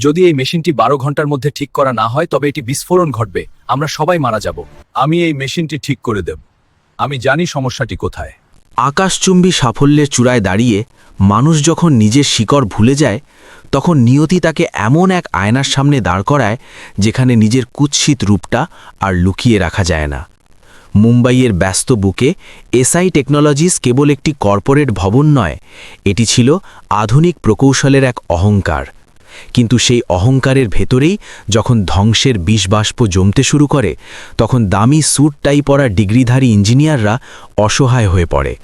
যদি এই মেশিনটি বারো ঘণ্টার মধ্যে ঠিক করা না হয়, তবে এটি বিস্ফোরণ ঘটবে। আমরা সবাই মারা যাব। আমি এই মেশিনটি ঠিক করে দেব। আমি জানি সমস্যাটি কোথায়। আকাশচুম্বী সাফল্যের চূড়ায় দাঁড়িয়ে মানুষ যখন নিজের শিকড় ভুলে যায়, তখন নিয়তি তাকে এমন এক আয়নার সামনে দাঁড় করায়, যেখানে নিজের কুৎসিত রূপটা আর লুকিয়ে রাখা যায় না। মুম্বাইয়ের ব্যস্ত বুকে এসআই টেকনোলজিস কেবল একটি কর্পোরেট ভবন নয়, এটি ছিল আধুনিক প্রকৌশলের এক অহংকার। কিন্তু সেই অহংকারের ভেতরেই যখন ধ্বংসের বিষবাষ্প জমতে শুরু করে, তখন দামি স্যুট টাই পরা ডিগ্রিধারী ইঞ্জিনিয়াররা অসহায় হয়ে পড়ে।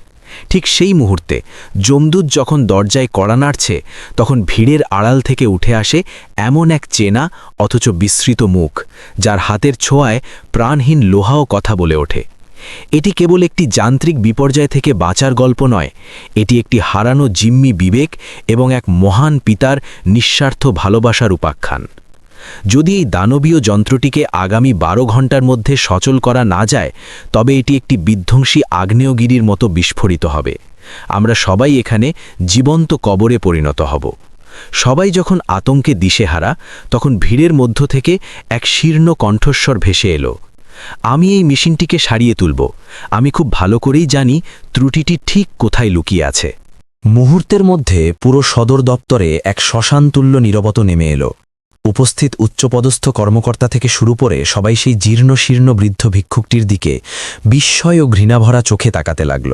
ঠিক সেই মুহূর্তে যমদূত যখন দরজায় কড়া নাড়ছে, তখন ভিড়ের আড়াল থেকে উঠে আসে এমন এক চেনা, অথচ বিস্মৃত মুখ, যার হাতের ছোঁয়ায় প্রাণহীন লোহাও কথা বলে ওঠে। এটি কেবল একটি যান্ত্রিক বিপর্যয় থেকে বাঁচার গল্প নয়, এটি একটি হারানো জিম্মি বিবেক এবং এক মহান পিতার নিঃস্বার্থ ভালোবাসার উপাখ্যান। যদি এই দানবীয় যন্ত্রটিকে আগামী বারো ঘণ্টার মধ্যে সচল করা না যায়, তবে এটি একটি বিধ্বংসী আগ্নেয়গিরির মতো বিস্ফোরিত হবে। আমরা সবাই এখানে জীবন্ত কবরে পরিণত হব। সবাই যখন আতঙ্কে দিশেহারা, তখন ভিড়ের মধ্য থেকে এক শীর্ণ কণ্ঠস্বর ভেসে এলো। আমি এই মেশিনটিকে সারিয়ে তুলব। আমি খুব ভালো করেই জানি ত্রুটিটি ঠিক কোথায় লুকিয়ে আছে। মুহূর্তের মধ্যে পুরো সদর দপ্তরে এক শ্মশানতুল্য নিরবত নেমে এলো। উপস্থিত উচ্চপদস্থ কর্মকর্তা থেকে শুরু করে সবাই সেই জীর্ণ শীর্ণ বৃদ্ধ ভিক্ষুকটির দিকে বিস্ময় ও ঘৃণাভরা চোখে তাকাতে লাগল।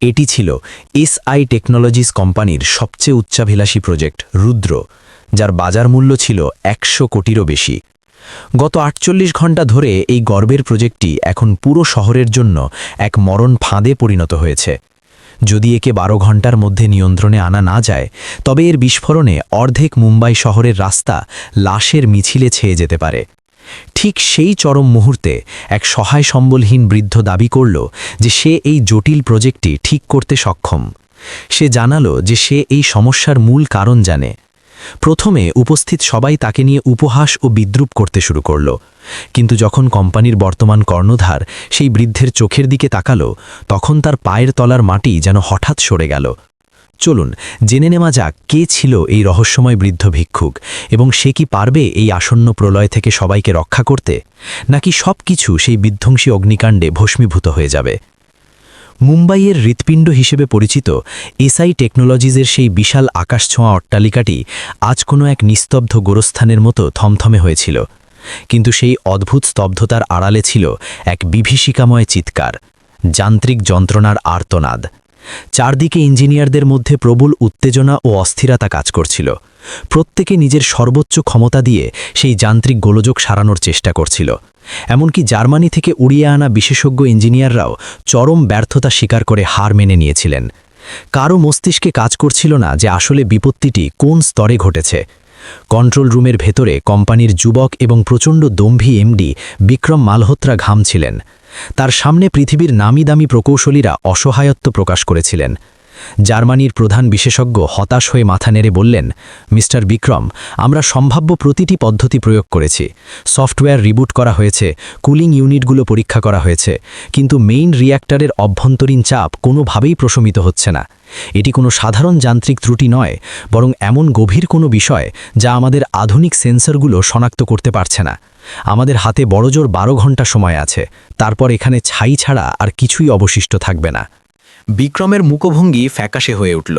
এটি ছিল এসআই টেকনোলজিস কোম্পানির সবচেয়ে উচ্চাভিলাষী প্রজেক্ট, রুদ্র, যার বাজার মূল্য ছিল একশো কোটিরও বেশি। গত আটচল্লিশ ঘণ্টা ধরে এই গর্বের প্রজেক্টটি এখন পুরো শহরের জন্য এক মরণ ফাঁদে পরিণত হয়েছে। যদি একে বারো ঘণ্টার মধ্যে নিয়ন্ত্রণে আনা না যায়, তবে এর বিস্ফোরণে অর্ধেক মুম্বাই শহরের রাস্তা লাশের মিছিলে ছেয়ে যেতে পারে। ঠিক সেই চরম মুহূর্তে এক সহায় সম্বলহীন বৃদ্ধ দাবি করল যে সে এই জটিল প্রজেক্টটি ঠিক করতে সক্ষম। সে জানালো যে সে এই সমস্যার মূল কারণ জানে। প্রথমে উপস্থিত সবাই তাকে নিয়ে উপহাস ও বিদ্রুপ করতে শুরু করল। কিন্তু যখন কোম্পানির বর্তমান কর্ণধার সেই বৃদ্ধের চোখের দিকে তাকালো, তখন তার পায়ের তলার মাটি যেন হঠাৎ সরে গেল। চলুন, জেনে নেওয়া যাক কে ছিল এই রহস্যময় বৃদ্ধ ভিক্ষুক এবং সে কি পারবে এই আসন্ন প্রলয় থেকে সবাইকে রক্ষা করতে, নাকি সব কিছু সেই বিধ্বংসী অগ্নিকাণ্ডে ভস্মীভূত হয়ে যাবে। মুম্বাইয়ের হৃৎপিণ্ড হিসেবে পরিচিত এসআই টেকনোলজিজের সেই বিশাল আকাশছোঁয়া অট্টালিকাটি আজ কোনো এক নিস্তব্ধ গোরস্থানের মতো থমথমে হয়েছিল। কিন্তু সেই অদ্ভুত স্তব্ধতার আড়ালে ছিল এক বিভীষিকাময় চিৎকার, যান্ত্রিক যন্ত্রণার আর্তনাদ। চারদিকে ইঞ্জিনিয়ারদের মধ্যে প্রবল উত্তেজনা ও অস্থিরতা কাজ করছিল। প্রত্যেকে নিজের সর্বোচ্চ ক্ষমতা দিয়ে সেই যান্ত্রিক গোলযোগ সারানোর চেষ্টা করছিল। এমনকি জার্মানি থেকে উড়িয়ে আনা বিশেষজ্ঞ ইঞ্জিনিয়াররাও চরম ব্যর্থতা স্বীকার করে হার মেনে নিয়েছিলেন। কারও মস্তিষ্কে কাজ করছিল না যে আসলে বিপত্তিটি কোন স্তরে ঘটেছে। কন্ট্রোল রুমের ভেতরে কোম্পানির যুবক এবং প্রচণ্ড দম্ভী এমডি বিক্রম মালহোত্রা ঘামছিলেন তার সামনে পৃথিবীর নামি দামি প্রকৌশলীরা অসহায়ত্ব প্রকাশ করেছিলেন। জার্মানির প্রধান বিশেষজ্ঞ হতাশ হয়ে মাথা নেড়ে বললেন, মিস্টার বিক্রম, আমরা সম্ভাব্য প্রতিটি পদ্ধতি প্রয়োগ করেছি। সফটওয়্যার রিবুট করা হয়েছে, কুলিং ইউনিটগুলো পরীক্ষা করা হয়েছে, কিন্তু মেইন রিয়্যাক্টরের অভ্যন্তরীণ চাপ কোনোভাবেই প্রশমিত হচ্ছে না। এটি কোনো সাধারণ যান্ত্রিক ত্রুটি নয়, বরং এমন গভীর কোনো বিষয় যা আমাদের আধুনিক সেন্সরগুলো শনাক্ত করতে পারছে না। আমাদের হাতে বড়জোর বারো ঘণ্টা সময় আছে, তারপর এখানে ছাই ছাড়া আর কিছুই অবশিষ্ট থাকবে না। বিক্রমের মুখভঙ্গি ফ্যাকাশে হয়ে উঠল।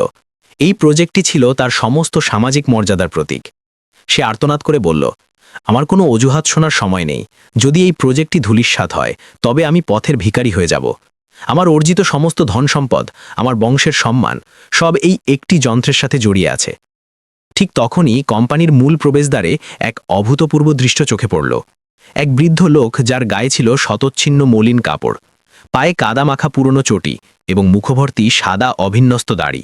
এই প্রজেক্টটি ছিল তার সমস্ত সামাজিক মর্যাদার প্রতীক। সে আর্তনাদ করে বলল, আমার কোনো অজুহাত শোনার সময় নেই। যদি এই প্রজেক্টটি ধুলিস্বাদ হয়, তবে আমি পথের ভিখারি হয়ে যাব। আমার অর্জিত সমস্ত ধন সম্পদ, আমার বংশের সম্মান, সব এই একটি যন্ত্রের সাথে জড়িয়ে আছে। ঠিক তখনই কোম্পানির মূল প্রবেশদ্বারে এক অভূতপূর্ব দৃশ্য চোখে পড়ল। এক বৃদ্ধ লোক যার গায়ে ছিল শতচ্ছিন্ন মলিন কাপড়। পায়ে কাদা মাখা পুরনো চটি এবং মুখভর্তি সাদা অভিন্যস্ত দাড়ি।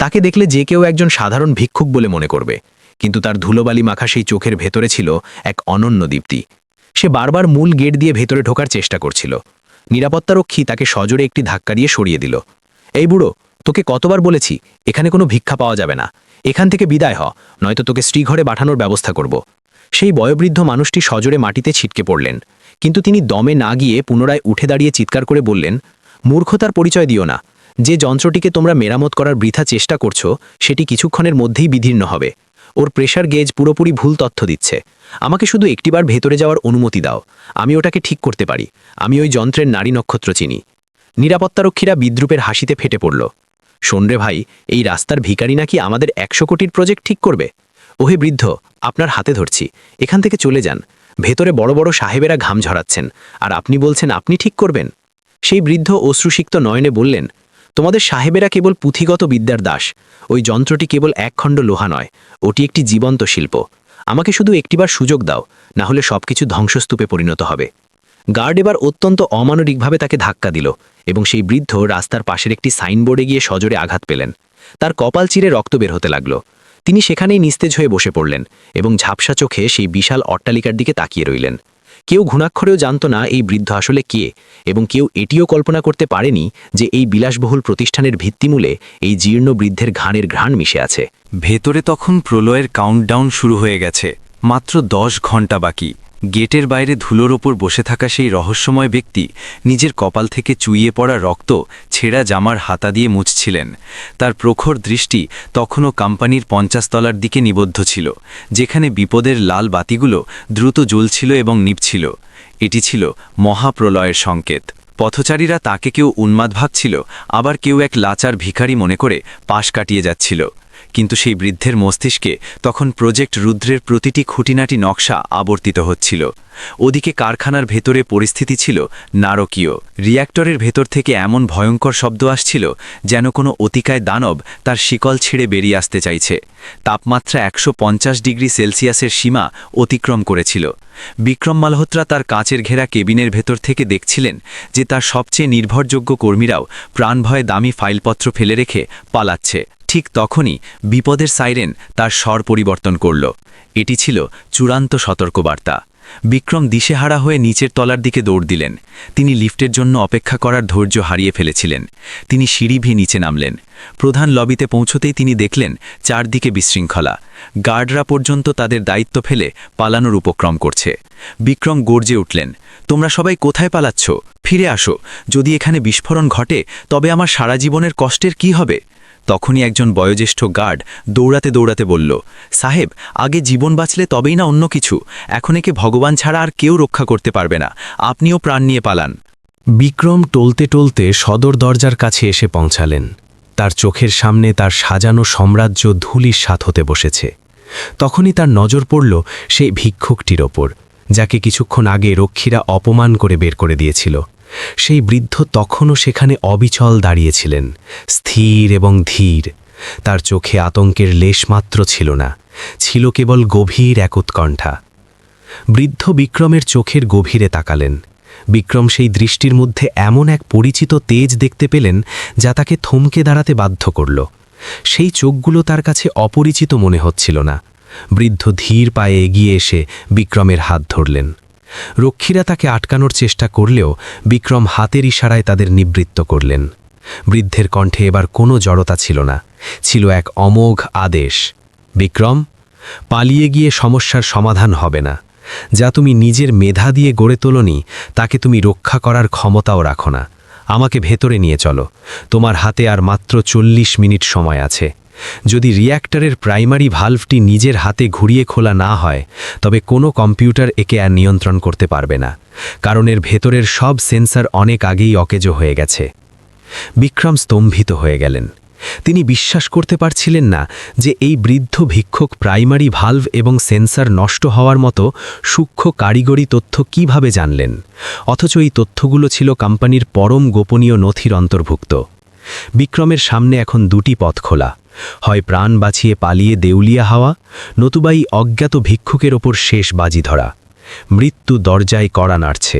তাকে দেখলে যে কেউ একজন সাধারণ ভিক্ষুক বলে মনে করবে, কিন্তু তার ধুলোবালি মাখা সেই চোখের ভেতরে ছিল এক অনন্য দীপ্তি। সে বারবার মূল গেট দিয়ে ভেতরে ঢোকার চেষ্টা করছিল। নিরাপত্তারক্ষী তাকে সজোরে একটি ধাক্কা দিয়ে সরিয়ে দিল। এই বুড়ো, তোকে কতবার বলেছি, এখানে কোনো ভিক্ষা পাওয়া যাবে না। এখান থেকে বিদায় হ, নয়তো তোকে শ্রীঘরে পাঠানোর ব্যবস্থা করব। সেই বয়োবৃদ্ধ মানুষটি সজোরে মাটিতে ছিটকে পড়লেন। কিন্তু তিনি দমে না গিয়ে পুনরায় উঠে দাঁড়িয়ে চিৎকার করে বললেন, মূর্খতার পরিচয় দিও না। যে যন্ত্রটিকে তোমরা মেরামত করার বৃথা চেষ্টা করছ, সেটি কিছুক্ষণের মধ্যেই বিধীর্ণ হবে। ওর প্রেশার গেজ পুরোপুরি ভুল তথ্য দিচ্ছে। আমাকে শুধু একটিবার ভেতরে যাওয়ার অনুমতি দাও। আমি ওটাকে ঠিক করতে পারি। আমি ওই যন্ত্রের নারী নক্ষত্র চিনি নিরাপত্তারক্ষীরা বিদ্রুপের হাসিতে ফেটে পড়ল। শোন রে ভাই, এই রাস্তার ভিখারি নাকি আমাদের একশো কোটির প্রজেক্ট ঠিক করবে? ওহে বৃদ্ধ, আপনার হাতে ধরছি। এখান থেকে চলে যান। ভেতরে বড় বড় সাহেবেরা ঘাম ঝরাচ্ছেন, আর আপনি বলছেন, আপনি ঠিক করবেন? সেই বৃদ্ধ অশ্রুসিক্ত নয়নে বললেন, তোমাদের সাহেবেরা কেবল পুঁথিগত বিদ্যার দাস। ওই যন্ত্রটি কেবল একখণ্ড লোহা নয়, ওটি একটি জীবন্ত শিল্প। আমাকে শুধু একটিবার সুযোগ দাও, না হলে সবকিছু ধ্বংসস্তূপে পরিণত হবে। গার্ড এবার অত্যন্ত অমানবিকভাবে তাকে ধাক্কা দিল, এবং সেই বৃদ্ধ রাস্তার পাশের একটি সাইনবোর্ডে গিয়ে সজোরে আঘাত পেলেন। তার কপাল চিরে রক্ত বের হতে লাগল। তিনি সেখানেই নিস্তেজ হয়ে বসে পড়লেন এবং ঝাপসা চোখে সেই বিশাল অট্টালিকার দিকে তাকিয়ে রইলেন। কেউ ঘুণাক্ষরেও জানত না এই বৃদ্ধ আসলে কে এবং কেউ এটিও কল্পনা করতে পারেনি যে এই বিলাসবহুল প্রতিষ্ঠানের ভিত্তিমূলে এই জীর্ণ বৃদ্ধের ঘানের ঘ্রাণ মিশে আছে। ভেতরে তখন প্রলয়ের কাউন্টডাউন শুরু হয়ে গেছে, মাত্র দশ ঘণ্টা বাকি। গেটের বাইরে ধুলোর ওপর বসে থাকা সেই রহস্যময় ব্যক্তি নিজের কপাল থেকে চুইয়ে পড়া রক্ত ছেঁড়া জামার হাতা দিয়ে মুছছিলেন। তার প্রখর দৃষ্টি তখনও কোম্পানির পঞ্চাশ তলার দিকে নিবদ্ধ ছিল, যেখানে বিপদের লাল বাতিগুলো দ্রুত জ্বলছিল এবং নিপছিল এটি ছিল মহাপ্রলয়ের সংকেত। পথচারীরা তাকে কেউ উন্মাদ ভাবছিল, আবার কেউ এক লাচার ভিখারি মনে করে পাশ কাটিয়ে যাচ্ছিল। কিন্তু সেই বৃদ্ধের মস্তিষ্কে তখন প্রজেক্ট রুদ্রের প্রতিটি খুঁটিনাটি নকশা আবর্তিত হচ্ছিল। ওদিকে কারখানার ভেতরে পরিস্থিতি ছিল নারকীয়। রিয়্যাক্টরের ভেতর থেকে এমন ভয়ঙ্কর শব্দ আসছিল যেন কোনো অতিকায় দানব তার শিকল ছিঁড়ে বেরিয়ে আসতে চাইছে। তাপমাত্রা একশো পঞ্চাশ ডিগ্রি সেলসিয়াসের সীমা অতিক্রম করেছিল। বিক্রম মালহোত্রা তার কাঁচের ঘেরা কেবিনের ভেতর থেকে দেখছিলেন যে তার সবচেয়ে নির্ভরযোগ্য কর্মীরাও প্রাণভয়ে দামি ফাইলপত্র ফেলে রেখে পালাচ্ছে। ঠিক তখনই বিপদের সাইরেন তার স্বর পরিবর্তন করল। এটি ছিল চূড়ান্ত সতর্কবার্তা। বিক্রম দিশেহারা হয়ে নিচের তলার দিকে দৌড় দিলেন। তিনি লিফটের জন্য অপেক্ষা করার ধৈর্য হারিয়ে ফেলেছিলেন। তিনি সিঁড়ি ভি নিচে নামলেন। প্রধান লবিতে পৌঁছতেই তিনি দেখলেন চারদিকে বিশৃঙ্খলা। গার্ডরা পর্যন্ত তাদের দায়িত্ব ফেলে পালানোর উপক্রম করছে। বিক্রম গর্জে উঠলেন, তোমরা সবাই কোথায় পালাচ্ছ? ফিরে আসো। যদি এখানে বিস্ফোরণ ঘটে, তবে আমার সারা জীবনের কষ্টের কি হবে? তখনই একজন বয়োজ্যেষ্ঠ গার্ড দৌড়াতে দৌড়াতে বলল, সাহেব, আগে জীবন বাঁচলে তবেই না অন্য কিছু। এখন একে ভগবান ছাড়া আর কেউ রক্ষা করতে পারবে না। আপনিও প্রাণ নিয়ে পালান। বিক্রম টলতে টলতে সদর দরজার কাছে এসে পৌঁছালেন। তার চোখের সামনে তার সাজানো সাম্রাজ্য ধুলির সাথ হতে বসেছে। তখনই তার নজর পড়ল সেই ভিক্ষুকটির ওপর, যাকে কিছুক্ষণ আগে রক্ষীরা অপমান করে বের করে দিয়েছিল। সেই বৃদ্ধ তখনও সেখানে অবিচল দাঁড়িয়েছিলেন, স্থির এবং ধীর। তার চোখে আতঙ্কের লেশমাত্র ছিল না, ছিল কেবল গভীর এক উৎকণ্ঠা বৃদ্ধ বিক্রমের চোখের গভীরে তাকালেন। বিক্রম সেই দৃষ্টির মধ্যে এমন এক পরিচিত তেজ দেখতে পেলেন, যা তাকে থমকে দাঁড়াতে বাধ্য করল। সেই চোখগুলো তার কাছে অপরিচিত মনে হচ্ছিল না। বৃদ্ধ ধীর পায়ে এগিয়ে এসে বিক্রমের হাত ধরলেন। রক্ষীরা তাকে আটকানোর চেষ্টা করলেও বিক্রম হাতের ইশারায় তাদের নিবৃত্ত করলেন। বৃদ্ধের কণ্ঠে এবার কোনো জড়তা ছিল না, ছিল এক অমোঘ আদেশ। বিক্রম, পালিয়ে গিয়ে সমস্যার সমাধান হবে না। যা তুমি নিজের মেধা দিয়ে গড়ে তোলনি, তাকে তুমি রক্ষা করার ক্ষমতাও রাখো না। আমাকে ভেতরে নিয়ে চলো। তোমার হাতে আর মাত্র চল্লিশ মিনিট সময় আছে। যদি রিয়্যাক্টরের প্রাইমারি ভালভটি নিজের হাতে ঘুরিয়ে খোলা না হয়, তবে কোনো কম্পিউটার একে আর নিয়ন্ত্রণ করতে পারবে না, কারণ এর ভেতরের সব সেন্সর অনেক আগেই অকেজো হয়ে গেছে। বিক্রম স্তম্ভিত হয়ে গেলেন। তিনি বিশ্বাস করতে পারছিলেন না যে এই বৃদ্ধ ভিক্ষুক প্রাইমারি ভালভ এবং সেন্সর নষ্ট হওয়ার মতো সূক্ষ্ম কারিগরি তথ্য কীভাবে জানলেন? অথচ এই তথ্যগুলো ছিল কোম্পানির পরম গোপনীয় নথির অন্তর্ভুক্ত। বিক্রমের সামনে এখন দুটি পথ খোলা। হয় প্রাণ বাঁচিয়ে পালিয়ে দেউলিয়া হাওয়া নতুবা এই অজ্ঞাত ভিক্ষুকের ওপর শেষ বাজি ধরা। মৃত্যু দরজায় কড়া নাড়ছে।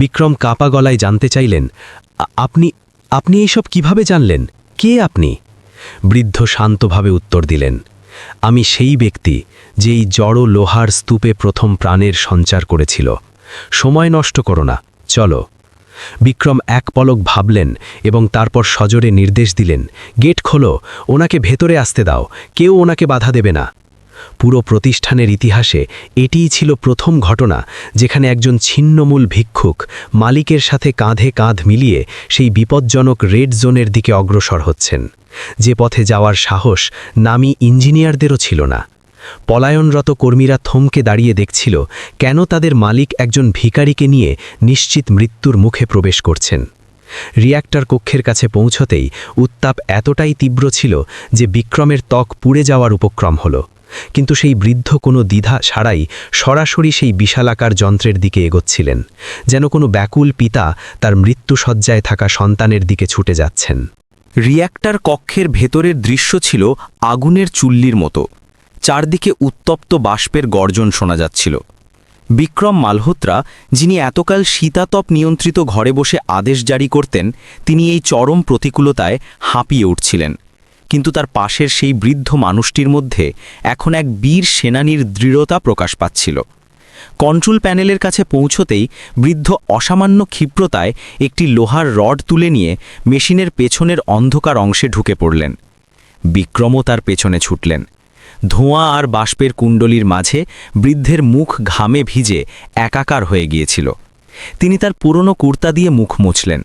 বিক্রম কাপা গলায় জানতে চাইলেন আপনি আপনি এইসব কীভাবে জানলেন? কে আপনি? বৃদ্ধ শান্তভাবে উত্তর দিলেন, আমি সেই ব্যক্তি যে এই জড় লোহার স্তূপে প্রথম প্রাণের সঞ্চার করেছিল। সময় নষ্ট করো না, চলো। বিক্রম এক পলক ভাবলেন এবং তারপর সজোরে নির্দেশ দিলেন, গেট খোলো, ওনাকে ভেতরে আসতে দাও, কেউ ওনাকে বাধা দেবে না। পুরো প্রতিষ্ঠানের ইতিহাসে এটিই ছিল প্রথম ঘটনা, যেখানে একজন ছিন্নমূল ভিক্ষুক মালিকের সাথে কাঁধে কাঁধ মিলিয়ে সেই বিপজ্জনক রেড জোনের দিকে অগ্রসর হচ্ছেন। যে পথে যাওয়ার সাহস নামি ইঞ্জিনিয়ারদেরও ছিল না। পলায়নরত কর্মীরা থমকে দাঁড়িয়ে দেখছিল কেন তাদের মালিক একজন ভিখারিকে নিয়ে নিশ্চিত মৃত্যুর মুখে প্রবেশ করছেন। রিয়্যাক্টর কক্ষের কাছে পৌঁছতেই উত্তাপ এতটাই তীব্র ছিল যে বিক্রমের ত্বক পুড়ে যাওয়ার উপক্রম হল। কিন্তু সেই বৃদ্ধ কোনো দ্বিধা ছাড়াই সরাসরি সেই বিশালাকার যন্ত্রের দিকে এগোচ্ছিলেন, যেন কোনো ব্যাকুল পিতা তার মৃত্যুসজ্জায় থাকা সন্তানের দিকে ছুটে যাচ্ছেন। রিয়্যাক্টর কক্ষের ভেতরের দৃশ্য ছিল আগুনের চুল্লির মতো। চারদিকে উত্তপ্ত বাষ্পের গর্জন শোনা যাচ্ছিল। বিক্রম মালহোত্রা, যিনি এতকাল শীতাতপ নিয়ন্ত্রিত ঘরে বসে আদেশ জারি করতেন, তিনি এই চরম প্রতিকূলতায় হাঁপিয়ে উঠছিলেন। কিন্তু তার পাশের সেই বৃদ্ধ মানুষটির মধ্যে এখন এক বীর সেনানীর দৃঢ়তা প্রকাশ পাচ্ছিল। কন্ট্রোল প্যানেলের কাছে পৌঁছতেই বৃদ্ধ অসামান্য ক্ষিপ্রতায় একটি লোহার রড তুলে নিয়ে মেশিনের পেছনের অন্ধকার অংশে ঢুকে পড়লেন। বিক্রমও তার পেছনে ছুটলেন। ধোঁয়া আর বাষ্পের কুণ্ডলীর মাঝে বৃদ্ধের মুখ ঘামে ভিজে একাকার হয়ে গিয়েছিল। তিনি তার পুরনো কুর্তা দিয়ে মুখ মুছলেন।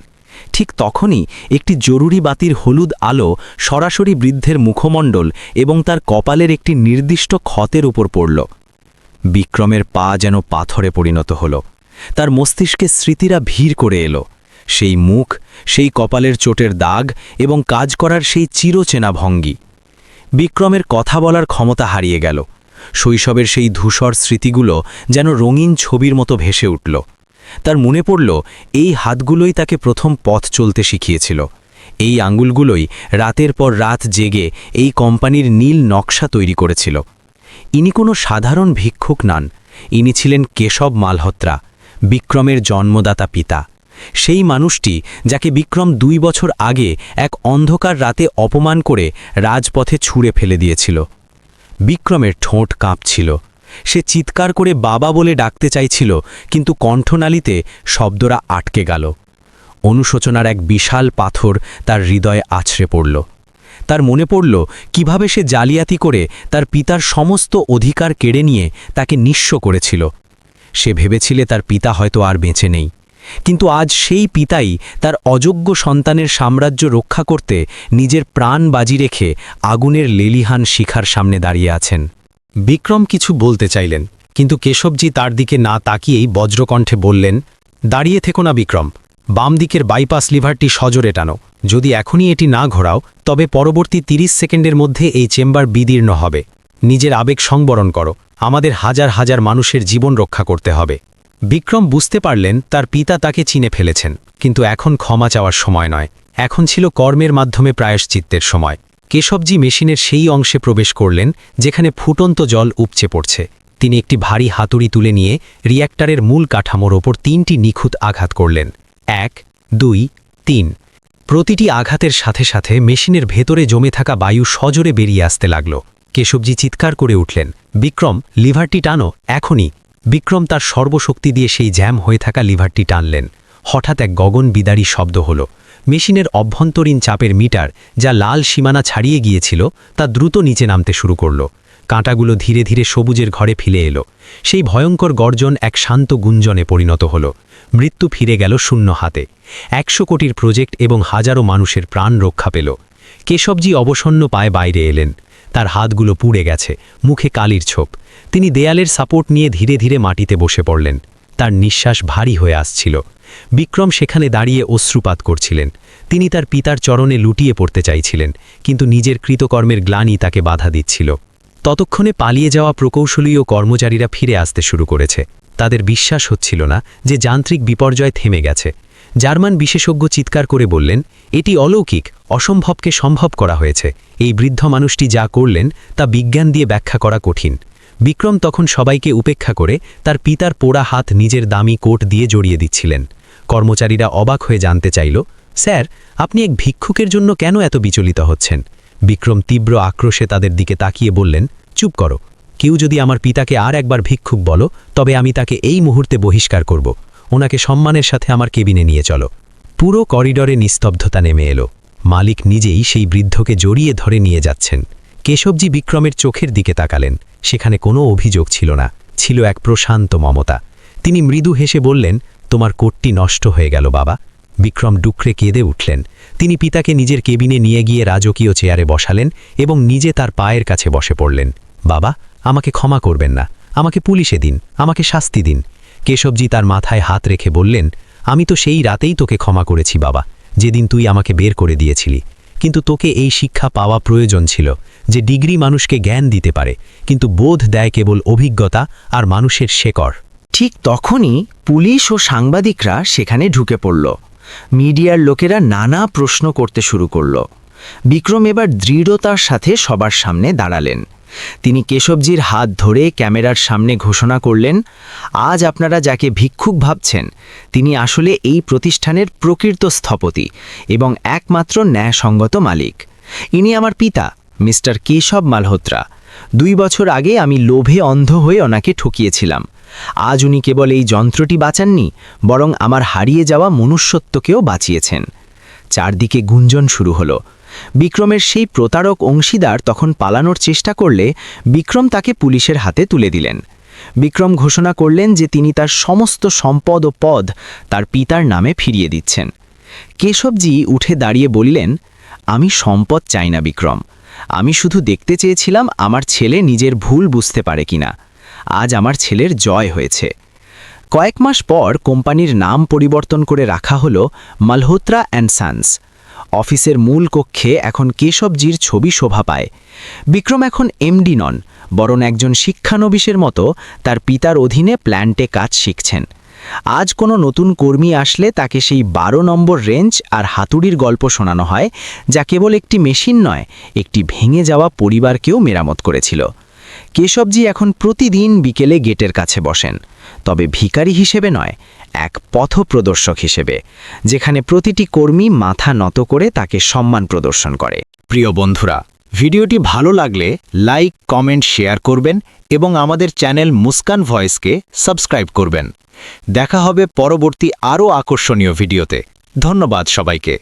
ঠিক তখনই একটি জরুরি বাতির হলুদ আলো সরাসরি বৃদ্ধের মুখমণ্ডল এবং তার কপালের একটি নির্দিষ্ট ক্ষতের উপর পড়ল। বিক্রমের পা যেন পাথরে পরিণত হল। তার মস্তিষ্কে স্মৃতিরা ভিড় করে এলো। সেই মুখ, সেই কপালের চোটের দাগ এবং কাজ করার সেই চিরচেনা ভঙ্গি। বিক্রমের কথা বলার ক্ষমতা হারিয়ে গেল। শৈশবের সেই ধূসর স্মৃতিগুলো যেন রঙিন ছবির মতো ভেসে উঠল। তার মনে পড়ল, এই হাতগুলোই তাকে প্রথম পথ চলতে শিখিয়েছিল। এই আঙ্গুলগুলোই রাতের পর রাত জেগে এই কোম্পানির নীল নকশা তৈরি করেছিল। ইনি কোনো সাধারণ ভিক্ষুক নন। ইনি ছিলেন কেশব মালহোত্রা, বিক্রমের জন্মদাতা পিতা। সেই মানুষটি যাকে বিক্রম দুই বছর আগে এক অন্ধকার রাতে অপমান করে রাজপথে ছুঁড়ে ফেলে দিয়েছিল। বিক্রমের ঠোঁট কাঁপছিল। সে চিৎকার করে বাবা বলে ডাকতে চাইছিল, কিন্তু কণ্ঠনালীতে শব্দরা আটকে গেল। অনুশোচনার এক বিশাল পাথর তার হৃদয়ে আছড়ে পড়ল। তার মনে পড়ল, কীভাবে সে জালিয়াতি করে তার পিতার সমস্ত অধিকার কেড়ে নিয়ে তাকে নিঃস্ব করেছিল। সে ভেবেছিলে তার পিতা হয়তো আর বেঁচে নেই। কিন্তু আজ সেই পিতাই তার অযোগ্য সন্তানের সাম্রাজ্য রক্ষা করতে নিজের প্রাণ বাজি রেখে আগুনের লেলিহান শিখার সামনে দাঁড়িয়ে আছেন। বিক্রম কিছু বলতে চাইলেন, কিন্তু কেশবজি তার দিকে না তাকিয়েই বজ্রকণ্ঠে বললেন, দাঁড়িয়ে থেকো না বিক্রম, বাম দিকের বাইপাস লিভারটি সজোরে টানো, যদি এখনই এটি না ঘোরাও, তবে পরবর্তী ৩০ সেকেন্ডের মধ্যে এই চেম্বার বিদীর্ণ হবে। নিজের আবেগ সংবরণ করো, আমাদের হাজার হাজার মানুষের জীবন রক্ষা করতে হবে। বিক্রম বুঝতে পারলেন তার পিতা তাকে চিনে ফেলেছেন, কিন্তু এখন ক্ষমা চাওয়ার সময় নয়। এখন ছিল কর্মের মাধ্যমে প্রায়শ্চিত্তের সময়। কেশবজি মেশিনের সেই অংশে প্রবেশ করলেন, যেখানে ফুটন্ত জল উপচে পড়ছে। তিনি একটি ভারী হাতুড়ি তুলে নিয়ে রিয়্যাক্টরের মূল কাঠামোর ওপর তিনটি নিখুঁত আঘাত করলেন। এক, দুই, তিন। প্রতিটি আঘাতের সাথে সাথে মেশিনের ভেতরে জমে থাকা বায়ু সজোরে বেরিয়ে আসতে লাগল। কেশবজি চিৎকার করে উঠলেন, বিক্রম, লিভারটি টানো, এখনই। বিক্রম তার সর্বশক্তি দিয়ে সেই জ্যাম হয়ে থাকা লিভারটি টানলেন। হঠাৎ এক গগন বিদারী শব্দ হল। মেশিনের অভ্যন্তরীণ চাপের মিটার, যা লাল সীমানা ছাড়িয়ে গিয়েছিল, তা দ্রুত নিচে নামতে শুরু করল। কাঁটাগুলো ধীরে ধীরে সবুজের ঘরে ফিরে এলো। সেই ভয়ঙ্কর গর্জন এক শান্ত গুঞ্জনে পরিণত হল। মৃত্যু ফিরে গেল শূন্য হাতে। একশো কোটির প্রজেক্ট এবং হাজারো মানুষের প্রাণ রক্ষা পেল। কেশবজি অবসন্ন পায়ে বাইরে এলেন। তার হাতগুলো পুড়ে গেছে, মুখে কালির ছোপ। তিনি দেয়ালের সাপোর্ট নিয়ে ধীরে ধীরে মাটিতে বসে পড়লেন। তার নিঃশ্বাস ভারী হয়ে আসছিল। বিক্রম সেখানে দাঁড়িয়ে অশ্রুপাত করছিলেন। তিনি তার পিতার চরণে লুটিয়ে পড়তে চাইছিলেন, কিন্তু নিজের কৃতকর্মের গ্লানি তাকে বাধা দিচ্ছিল। ততক্ষণে পালিয়ে যাওয়া প্রকৌশলী ও কর্মচারীরা ফিরে আসতে শুরু করেছে। তাদের বিশ্বাস হচ্ছিল না যে যান্ত্রিক বিপর্যয় থেমে গেছে। জার্মান বিশেষজ্ঞ চিৎকার করে বললেন, এটি অলৌকিক, অসম্ভবকে সম্ভব করা হয়েছে। এই বৃদ্ধ মানুষটি যা করলেন তা বিজ্ঞান দিয়ে ব্যাখ্যা করা কঠিন। বিক্রম তখন সবাইকে উপেক্ষা করে তার পিতার পোড়া হাত নিজের দামি কোট দিয়ে জড়িয়ে দিচ্ছিলেন। কর্মচারীরা অবাক হয়ে জানতে চাইল, স্যার, আপনি এক ভিক্ষুকের জন্য কেন এত বিচলিত হচ্ছেন? বিক্রম তীব্র আক্রোশে তাদের দিকে তাকিয়ে বললেন, চুপ করো। কেউ যদি আমার পিতাকে আর একবার ভিক্ষুক বলো, তবে আমি তাকে এই মুহূর্তে বহিষ্কার করব। ওনাকে সম্মানের সাথে আমার কেবিনে নিয়ে চলো। পুরো করিডরে নিস্তব্ধতা নেমে এলো। মালিক নিজেই সেই বৃদ্ধকে জড়িয়ে ধরে নিয়ে যাচ্ছেন। কেশবজি বিক্রমের চোখের দিকে তাকালেন। সেখানে কোনো অভিযোগ ছিল না, ছিল এক প্রশান্ত মমতা। তিনি মৃদু হেসে বললেন, তোমার কোটটি নষ্ট হয়ে গেল, বাবা। বিক্রম ডুকরে কেঁদে উঠলেন। তিনি পিতাকে নিজের কেবিনে নিয়ে গিয়ে রাজকীয় চেয়ারে বসালেন এবং নিজে তার পায়ের কাছে বসে পড়লেন। বাবা, আমাকে ক্ষমা করবেন না। আমাকে পুলিশে দিন। আমাকে শাস্তি দিন। কেশবজি তার মাথায় হাত রেখে বললেন, আমি তো সেই রাতেই তোকে ক্ষমা করেছি, বাবা। যেদিন তুই আমাকে বের করে দিয়েছিলি। কিন্তু তোকে এই শিক্ষা পাওয়া প্রয়োজন ছিল যে ডিগ্রি মানুষকে জ্ঞান দিতে পারে, কিন্তু বোধ দেয় কেবল অভিজ্ঞতা আর মানুষের শেকড়। ঠিক তখনই পুলিশ ও সাংবাদিকরা সেখানে ঢুকে পড়ল। মিডিয়ার লোকেরা নানা প্রশ্ন করতে শুরু করল। বিক্রম এবার দৃঢ়তার সাথে সবার সামনে দাঁড়ালেন। তিনি কেশবজির হাত ধরে ক্যামেরার সামনে ঘোষণা করলেন, আজ আপনারা যাকে ভিক্ষুক ভাবছেন, তিনি আসলে এই প্রতিষ্ঠানের প্রকৃত স্থপতি এবং একমাত্র ন্যায়সঙ্গত মালিক। ইনি আমার পিতা, মিস্টার কেশব মালহোত্রা। দুই বছর আগে আমি লোভে অন্ধ হয়ে ওনাকে ঠকিয়েছিলাম। আজ উনি কেবল এই যন্ত্রটি বাঁচাননি, বরং আমার হারিয়ে যাওয়া মনুষ্যত্বকেও বাঁচিয়েছেন। চারদিকে গুঞ্জন শুরু হলো। বিক্রমের সেই প্রতারক অংশীদার তখন পালানোর চেষ্টা করলে বিক্রম তাকে পুলিশের হাতে তুলে দিলেন। বিক্রম ঘোষণা করলেন যে তিনি তার সমস্ত সম্পদ ও পদ তার পিতার নামে ফিরিয়ে দিচ্ছেন। কেশবজি উঠে দাঁড়িয়ে বললেন, আমি সম্পদ চাই না বিক্রম। আমি শুধু দেখতে চেয়েছিলাম আমার ছেলে নিজের ভুল বুঝতে পারে কিনা। আজ আমার ছেলের জয় হয়েছে। কয়েক মাস পর কোম্পানির নাম পরিবর্তন করে রাখা হল মালহোত্রা অ্যান্ড সান্স। অফিসের মূল কক্ষে এখন কেশবজির ছবি শোভা পায়। বিক্রম এখন এমডি নন, বরং একজন শিক্ষানবিশের মতো তার পিতার অধীনে প্ল্যান্টে কাজ শিখছেন। আজ কোনো নতুন কর্মী আসলে তাকে সেই বারো নম্বর রেঞ্জ আর হাতুড়ির গল্প শোনানো হয়, যা কেবল একটি মেশিন নয়, একটি ভেঙে যাওয়া পরিবারকেও মেরামত করেছিল। কেশবজি এখন প্রতিদিন বিকেলে গেটের কাছে বসেন। তবে ভিখারি হিসেবে নয়, এক পথপ্রদর্শক হিসেবে, যেখানে প্রতিটি কর্মী মাথা নত করে তাকে সম্মান প্রদর্শন করে। প্রিয় বন্ধুরা, ভিডিওটি ভালো লাগলে লাইক, কমেন্ট, শেয়ার করবেন এবং আমাদের চ্যানেল মুস্কান ভয়েসকে সাবস্ক্রাইব করবেন। দেখা হবে পরবর্তী আরও আকর্ষণীয় ভিডিওতে। ধন্যবাদ সবাইকে।